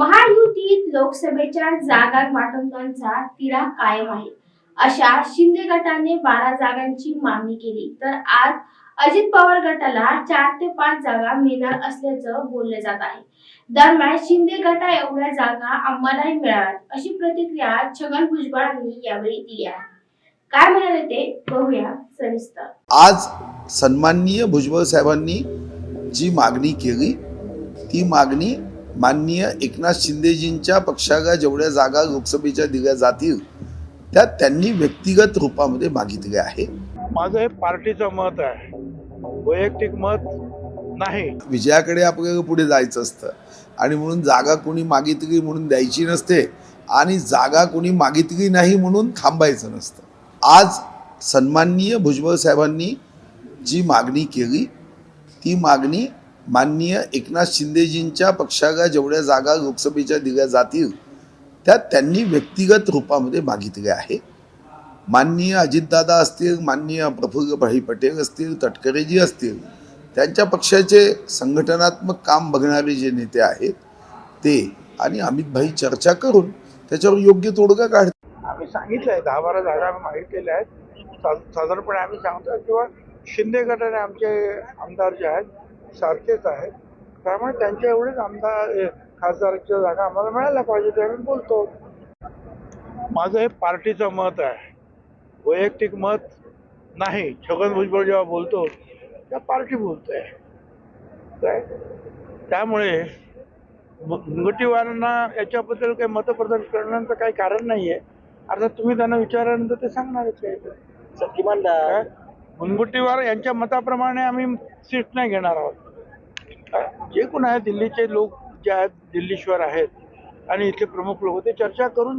महायुतीत लोकसभेच्या जागा वाटपांचा तिढा कायम आहे. अशा शिंदे गटाने बारा जागांची मागणी केली. तर आज अजित पवार गटाला चार ते पाच जागा मिळणार असल्याचं बोललं जात आहे. दरम्यान शिंदे गटा एवढ्या जागा आम्हालाही मिळाव्यात अशी प्रतिक्रिया छगन भुजबळांनी यावेळी दिली आहे. काय म्हणाले ते बघूया सविस्तर. आज सन्माननीय भुजबळ साहेबांनी जी मागणी केली ती मागणी माननीय एकनाथ शिंदेजींच्या पक्षाला जेवढ्या जागा लोकसभेच्या दिल्या जातील त्या त्यांनी व्यक्तिगत रूपामध्ये मागितले आहे. माझं हे पार्टीचं मत आहे. वैयक्तिक मत नाही. विजयाकडे आपल्याला पुढे जायचं असतं. आणि म्हणून जागा कोणी मागितली म्हणून द्यायची नसते आणि जागा कोणी मागितली नाही म्हणून थांबायचं नसतं. आज सन्माननीय भुजबळ साहेबांनी जी मागणी केली ती मागणी माननीय एकनाथ शिंदेजींच्या पक्षाला जेवढ्या जागा लोकसभेच्या दिल्या जातील त्या त्यांनी व्यक्तिगत रूपामध्ये मागितल्या आहे माननीय अजितदादा असतील माननीय प्रफुल्लभाई पटेल असतील तटकरेजी असतील त्यांच्या पक्षाचे संघटनात्मक काम बघणारे जे नेते आहेत ते आणि अमितभाई चर्चा करून त्याच्यावर योग्य तोडगा काढ आम्ही सांगितलं आहे दहा बारा जागा आम्ही केल्या आहेत. सा साधारणपणे आम्ही सांगतो किंवा शिंदे गटाने आमचे आमदार जे आहेत सारखेच आहेत. त्यामुळे त्यांच्या एवढेच आमदार खासदारच्या जागा आम्हाला मिळायला पाहिजे ते आम्ही बोलतो. माझं हे पार्टीचं मत आहे. वैयक्तिक मत नाही. छगन भुजबळ जेव्हा बोलतो त्या पार्टी बोलतोय. काय? त्यामुळे मुनगटीवारांना याच्याबद्दल काही मतप्रदर्शन करण्याचं काही कारण नाही आहे अर्थात तुम्ही त्यांना विचारल्यानंतर ते सांगणारच आहे. किमान काय? यांच्या मताप्रमाणे आम्ही सीट नाही घेणार आहोत जे कोण आहे दिल्लीचे लोक जे आहेत दिल्लीश्वर आहेत आणि इथले प्रमुख लोक ते चर्चा करून